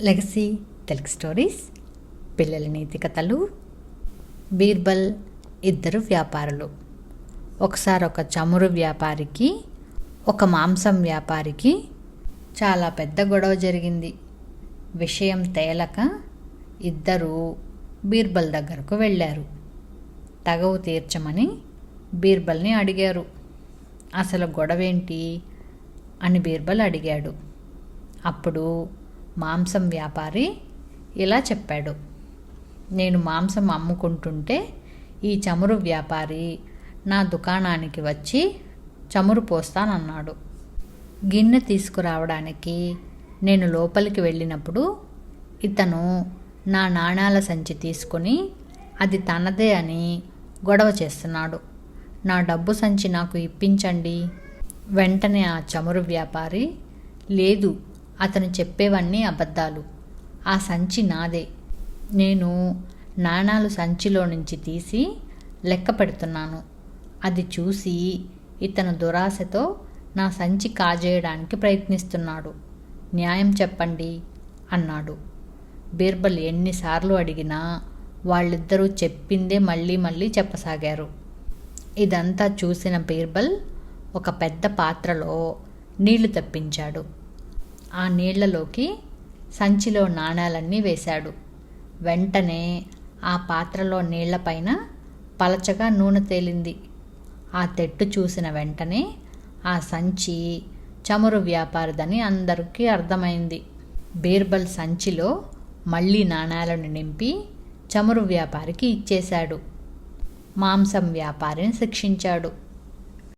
Legacy Telugu stories పిల్లల నీతి కథలు బీర్బల్ ఇద్దరు వ్యాపారులు. ఒకసారి ఒక చమురు వ్యాపారికి ఒక మాంసం వ్యాపారికి చాలా పెద్ద గొడవ జరిగింది. విషయం తేలక ఇద్దరూ బీర్బల్ దగ్గరకు వెళ్ళారు. తగవు తీర్చమని బీర్బల్ని అడిగారు. అసలు గొడవేంటి? అని బీర్బల్ అడిగాడు. అప్పుడు మాంసం వ్యాపారి ఇలా చెప్పాడు. నేను మాంసం అమ్ముకుంటుంటే ఈ చమురు వ్యాపారి నా దుకాణానికి వచ్చి చమురు పోస్తానన్నాడు. గిన్నె తీసుకురావడానికి నేను లోపలికి వెళ్ళినప్పుడు ఇతను నా నాణాల సంచి తీసుకొని అది తనదే అని గొడవ చేస్తున్నాడు. నా డబ్బు సంచి నాకు ఇప్పించండి. వెంటనే ఆ చమురు వ్యాపారి లేదు అతను చెప్పేవన్నీ అబద్ధాలు. ఆ సంచి నాదే. నేను నాణాలు సంచిలో నుంచి తీసి లెక్క పెడుతున్నాను. అది చూసి ఇతను దురాశతో నా సంచి కాజేయడానికి ప్రయత్నిస్తున్నాడు. న్యాయం చెప్పండి అన్నాడు. బీర్బల్ ఎన్నిసార్లు అడిగినా వాళ్ళిద్దరూ చెప్పిందే మళ్ళీ మళ్ళీ చెప్పసాగారు. ఇదంతా చూసిన బీర్బల్ ఒక పెద్ద పాత్రలో నీళ్ళు తెప్పించాడు. ఆ నీళ్ళలోకి సంచిలో నాణాలన్నీ వేశాడు. వెంటనే ఆ పాత్రలో నీళ్ళపైన పలచగా నూనె తేలింది. ఆ తెట్టు చూసిన వెంటనే ఆ సంచి చమురు వ్యాపారిదని అందరికీ అర్థమైంది. బీర్బల్ సంచిలో మళ్ళీ నాణాలను నింపి చమురు వ్యాపారికి ఇచ్చేశాడు. మాంసం వ్యాపారిని శిక్షించాడు.